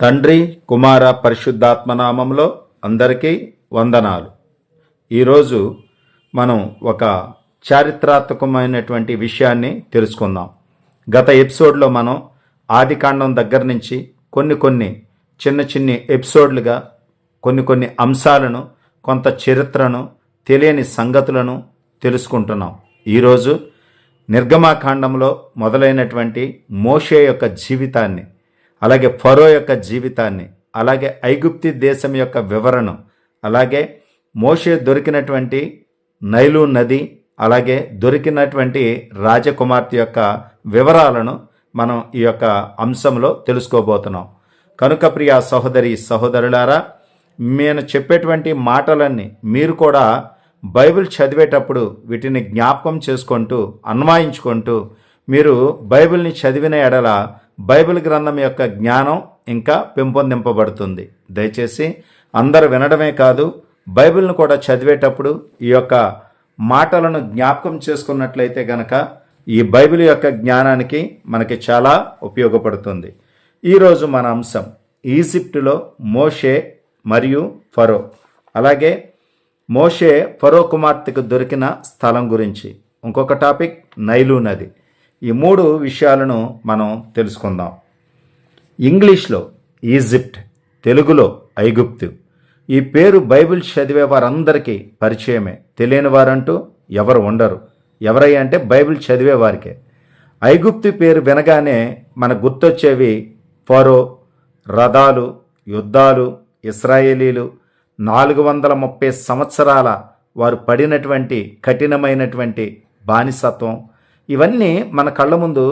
తండ్రి కుమార పరిశుద్ధాత్మనామంలో అందరికీ వందనాలు. ఈరోజు మనం ఒక చారిత్రాత్మకమైనటువంటి విషయాన్ని తెలుసుకుందాం. గత ఎపిసోడ్లో మనం ఆదికాండం దగ్గర నుంచి కొన్ని కొన్ని చిన్న చిన్ని ఎపిసోడ్లుగా కొన్ని కొన్ని అంశాలను కొంత చరిత్రను తెలియని సంగతులను తెలుసుకుంటున్నాం. ఈరోజు నిర్గమాకాండంలో మొదలైనటువంటి మోషే యొక్క జీవితాన్ని అలాగే ఫరో యొక్క జీవితాన్ని అలాగే ఐగుప్తి దేశం యొక్క వివరణ అలాగే మోషే దొరికినటువంటి నైలు నది అలాగే దొరికినటువంటి రాజకుమార్తె యొక్క వివరాలను మనం ఈ యొక్క అంశంలో తెలుసుకోబోతున్నాం. కనుక ప్రియ సహోదరి సహోదరులారా నేను చెప్పేటువంటి మాటలన్నీ మీరు కూడా బైబిల్ చదివేటప్పుడు వీటిని జ్ఞాపకం చేసుకుంటూ అన్వాయించుకుంటూ మీరు బైబిల్ని చదివిన ఎడల బైబిల్ గ్రంథం యొక్క జ్ఞానం ఇంకా పెంపొందింపబడుతుంది. దయచేసి అందరు వినడమే కాదు బైబిల్ను కూడా చదివేటప్పుడు ఈ యొక్క మాటలను జ్ఞాపకం చేసుకున్నట్లయితే గనక ఈ బైబిల్ యొక్క జ్ఞానానికి మనకి చాలా ఉపయోగపడుతుంది. ఈరోజు మన అంశం ఈజిప్టులో మోషే మరియు ఫరో. అలాగే మోషే ఫరో కుమార్తెకు దొరికిన స్థలం గురించి. ఇంకొక టాపిక్ నైలు నది. ఈ మూడు విషయాలను మనం తెలుసుకుందాం. ఇంగ్లీష్లో ఈజిప్ట్ తెలుగులో ఐగుప్తు. ఈ పేరు బైబిల్ చదివే వారందరికీ పరిచయమే. తెలియని వారంటూ ఎవరు ఉండరు. ఎవరై అంటే బైబిల్ చదివే వారికే. ఐగుప్తు పేరు వినగానే మన గుర్తొచ్చేవి ఫరో రథాలు యుద్ధాలు ఇస్రాయేలీలు. నాలుగు వందల ముప్పై సంవత్సరాల వారు పడినటువంటి కఠినమైనటువంటి బానిసత్వం ఇవన్నీ మన కళ్ళ ముందు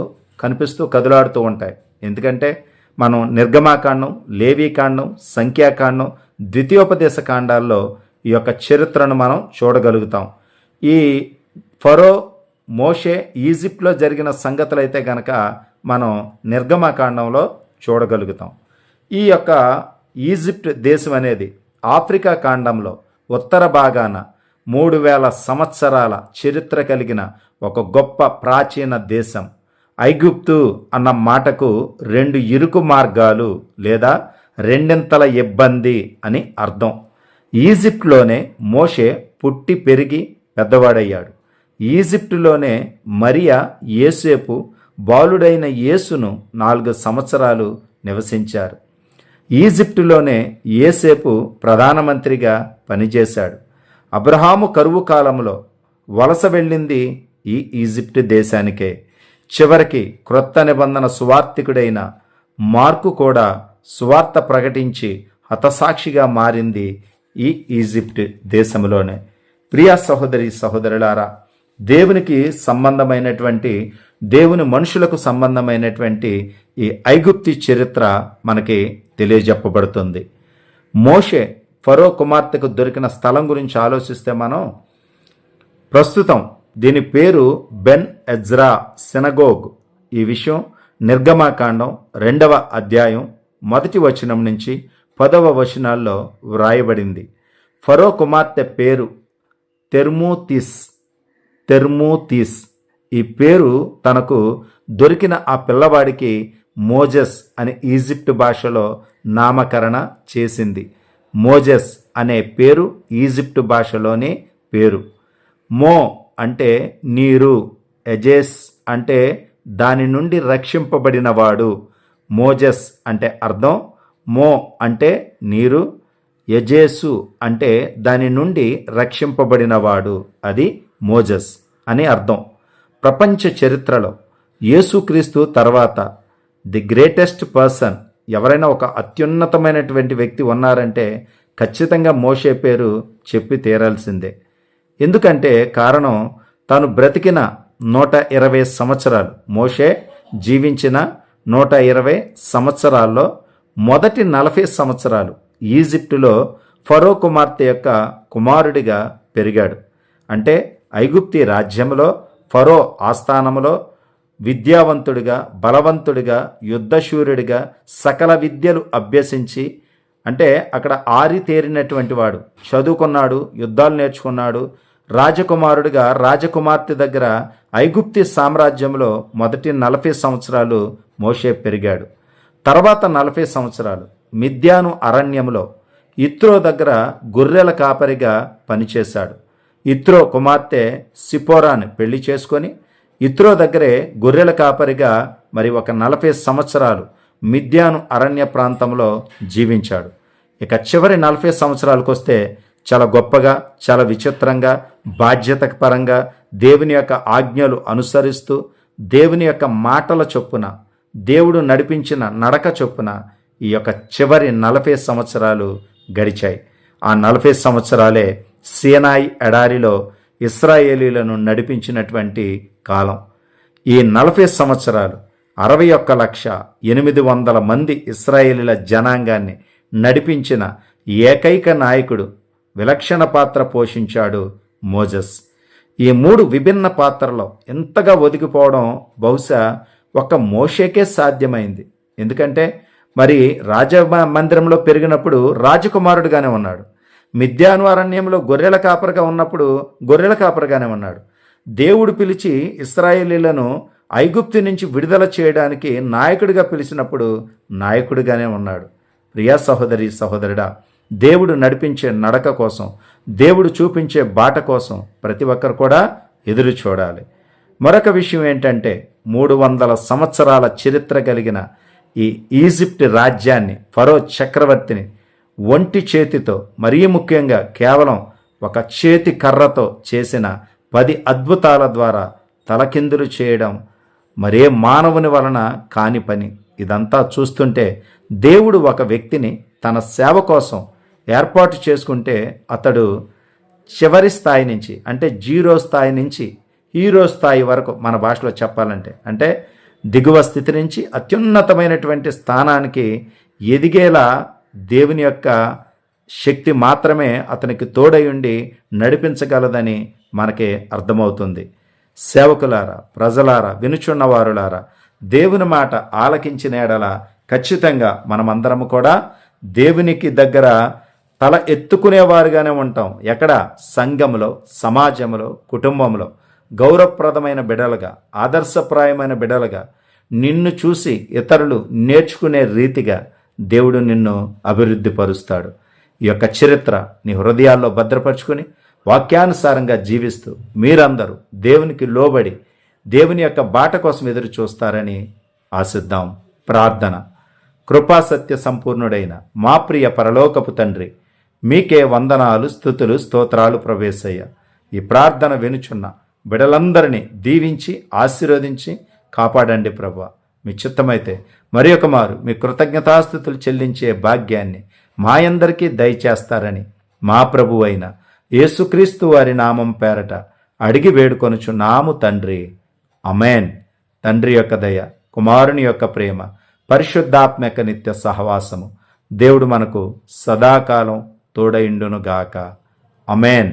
కనిపిస్తూ కదులాడుతూ ఉంటాయి. ఎందుకంటే మనం నిర్గమాకాండం లేవీకాండం సంఖ్యాకాండం ద్వితీయోపదేశ కాండాల్లో ఈ యొక్క చరిత్రను మనం చూడగలుగుతాం. ఈ ఫరో మోషే ఈజిప్ట్లో జరిగిన సంగతులు అయితే గనక మనం నిర్గమాకాండంలో చూడగలుగుతాం. ఈ యొక్క ఈజిప్ట్ దేశం అనేది ఆఫ్రికా కాండంలో ఉత్తర భాగాన మూడు వేల సంవత్సరాల చరిత్ర కలిగిన ఒక గొప్ప ప్రాచీన దేశం. ఐగుప్తు అన్న మాటకు రెండు ఇరుకు మార్గాలు లేదా రెండింతల ఇబ్బంది అని అర్థం. ఈజిప్ట్లోనే మోషే పుట్టి పెరిగి పెద్దవాడయ్యాడు. ఈజిప్టులోనే మరియా యేసేపు బాలుడైన యేసును నాలుగు సంవత్సరాలు నివసించారు. ఈజిప్టులోనే ఏసేపు ప్రధానమంత్రిగా పనిచేశాడు. అబ్రహాము కరువు కాలంలో వలస వెళ్ళింది ఈ ఈజిప్ట్ దేశానికే. చివరికి క్రొత్త నిబంధన సువార్థికుడైన మార్కు కూడా సువార్త ప్రకటించి హతసాక్షిగా మారింది ఈ ఈజిప్ట్ దేశంలోనే ప్రియ సహోదరి సహోదరులారా దేవునికి సంబంధమైనటువంటి దేవుని మనుషులకు సంబంధమైనటువంటి ఈ ఐగుప్తి చరిత్ర మనకి తెలియజెప్పబడుతుంది. మోషే ఫరో కుమార్తెకు దొరికిన స్థలం గురించి ఆలోచిస్తే మనం ప్రస్తుతం దీని పేరు బెన్ ఎజ్రా సినగోగ్. ఈ విషయం నిర్గమాకాండం రెండవ అధ్యాయం మొదటి వచనం నుంచి పదవ వచనాల్లో వ్రాయబడింది. ఫరో కుమార్తె పేరు తెర్మూతిస్. తెర్మూతిస్. ఈ పేరు తనకు దొరికిన ఆ పిల్లవాడికి మోజెస్ అని ఈజిప్ట్ భాషలో నామకరణ చేసింది. మోజెస్ అనే పేరు ఈజిప్ట్ భాషలోని పేరు. మో అంటే నీరు ఎజేస్ అంటే దాని నుండి రక్షింపబడినవాడు. మోజెస్ అంటే అర్థం మో అంటే నీరు యజేసు అంటే దాని నుండి రక్షింపబడినవాడు. అది మోజస్ అని అర్థం. ప్రపంచ చరిత్రలో యేసుక్రీస్తు తర్వాత ది గ్రేటెస్ట్ పర్సన్ ఎవరైనా ఒక అత్యున్నతమైనటువంటి వ్యక్తి ఉన్నారంటే ఖచ్చితంగా మోషే పేరు చెప్పి తీరాల్సిందే. ఎందుకంటే కారణం తాను బ్రతికిన నూట ఇరవై సంవత్సరాలు. మోషే జీవించిన నూట ఇరవై సంవత్సరాల్లో మొదటి నలభై సంవత్సరాలు ఈజిప్టులో ఫరో కుమార్తె యొక్క కుమారుడిగా పెరిగాడు. అంటే ఐగుప్తి రాజ్యంలో ఫరో ఆస్థానంలో విద్యావంతుడిగా బలవంతుడిగా యుద్ధశూరుడిగా సకల విద్యలు అభ్యసించి అంటే అక్కడ ఆరితేరినటువంటి వాడు. చదువుకున్నాడు యుద్ధాలు నేర్చుకున్నాడు. రాజకుమారుడిగా రాజకుమార్తె దగ్గర ఐగుప్తి సామ్రాజ్యంలో మొదటి నలభై సంవత్సరాలు మోషే పెరిగాడు. తర్వాత నలభై సంవత్సరాలు మిద్యాను అరణ్యంలో ఇత్రో దగ్గర గొర్రెల కాపరిగా పనిచేశాడు. ఇత్రో కుమార్తె సిపోరాని పెళ్ళి చేసుకొని ఇత్రో దగ్గరే గొర్రెల కాపరిగా మరి ఒక నలభై సంవత్సరాలు మిద్యాను అరణ్య ప్రాంతంలో జీవించాడు. ఇక చివరి నలభై సంవత్సరాలకు వస్తే చాలా గొప్పగా చాలా విచిత్రంగా బాధ్యత పరంగా దేవుని యొక్క ఆజ్ఞలు అనుసరిస్తూ దేవుని యొక్క మాటల చొప్పున దేవుడు నడిపించిన నడక చొప్పున ఈ యొక్క చివరి నలభై సంవత్సరాలు గడిచాయి. ఆ నలభై సంవత్సరాలే సీనాయి ఎడారిలో ఇస్రాయేలీలను నడిపించినటువంటి కాలం. ఈ నలభై సంవత్సరాలు అరవై ఒక్క లక్ష ఎనిమిది వందల మంది ఇస్రాయేలీల జనాంగాన్ని నడిపించిన ఏకైక నాయకుడు విలక్షణ పాత్ర పోషించాడు మోజస్. ఈ మూడు విభిన్న పాత్రలో ఎంతగా ఒదిగిపోవడం బహుశా ఒక మోషేకే సాధ్యమైంది. ఎందుకంటే మరి రాజ మందిరంలో పెరిగినప్పుడు రాజకుమారుడుగానే ఉన్నాడు. మిథ్యాను అరణ్యంలో గొర్రెల కాపరిగా ఉన్నప్పుడు గొర్రెల కాపరిగానే ఉన్నాడు. దేవుడు పిలిచి ఇస్రాయేలీలను ఐగుప్తు నుంచి విడుదల చేయడానికి నాయకుడిగా పిలిచినప్పుడు నాయకుడిగానే ఉన్నాడు. ప్రియా సహోదరి సహోదరుడా దేవుడు నడిపించే నడక కోసం దేవుడు చూపించే బాట కోసం ప్రతి ఒక్కరు కూడా ఎదురు చూడాలి. మరొక విషయం ఏంటంటే మూడు వందల సంవత్సరాల చరిత్ర కలిగిన ఈ ఈజిప్ట్ రాజ్యాన్ని ఫరో చక్రవర్తిని ఒంటి చేతితో మరీ ముఖ్యంగా కేవలం ఒక చేతి కర్రతో చేసిన పది అద్భుతాల ద్వారా తలకిందులు చేయడం మరే మానవుని వలన కాని పని. ఇదంతా చూస్తుంటే దేవుడు ఒక వ్యక్తిని తన సేవ కోసం ఏర్పాటు చేసుకుంటే అతడు చివరి స్థాయి నుంచి అంటే జీరో స్థాయి నుంచి హీరో స్థాయి వరకు మన భాషలో చెప్పాలంటే అంటే దిగువ స్థితి నుంచి అత్యున్నతమైనటువంటి స్థానానికి ఎదిగేలా దేవుని యొక్క శక్తి మాత్రమే అతనికి తోడై ఉండి నడిపించగలదని మనకి అర్థమవుతుంది. సేవకులారా ప్రజలారా వినుచున్నవారులారా దేవుని మాట ఆలకించిన ఎడల ఖచ్చితంగా మనమందరము కూడా దేవునికి దగ్గర తల ఎత్తుకునేవారుగానే ఉంటాం. ఎక్కడ? సంఘములో సమాజంలో కుటుంబంలో గౌరవప్రదమైన బిడలుగా ఆదర్శప్రాయమైన బిడలుగా నిన్ను చూసి ఇతరులు నేర్చుకునే రీతిగా దేవుడు నిన్ను అభివృద్ధి పరుస్తాడు ఈ యొక్క చరిత్ర నీ హృదయాల్లో భద్రపరుచుకుని వాక్యానుసారంగా జీవిస్తూ మీరందరూ దేవునికి లోబడి దేవుని యొక్క బాట కోసం ఎదురు చూస్తారని ఆశిద్దాం. ప్రార్థన. కృపాసత్య సంపూర్ణుడైన మా ప్రియ పరలోకపు తండ్రి మీకే వందనాలు స్థుతులు స్తోత్రాలు ప్రవేశయ్య. ఈ ప్రార్థన వినుచున్న బిడలందరినీ దీవించి ఆశీర్వదించి కాపాడండి ప్రభా. మీ చిత్తమైతే మరి ఒక మారు మీ కృతజ్ఞతాస్థుతులు చెల్లించే భాగ్యాన్ని మాయందరికీ దయచేస్తారని మా ప్రభు అయిన యేసుక్రీస్తు వారి నామం పేరట అడిగి వేడుకొనుచు నాము తండ్రి. అమేన్ తండ్రి యొక్క దయ కుమారుని యొక్క ప్రేమ పరిశుద్ధాత్మక నిత్య సహవాసము దేవుడు మనకు సదాకాలం తోడయిండునుగాక. అమేన్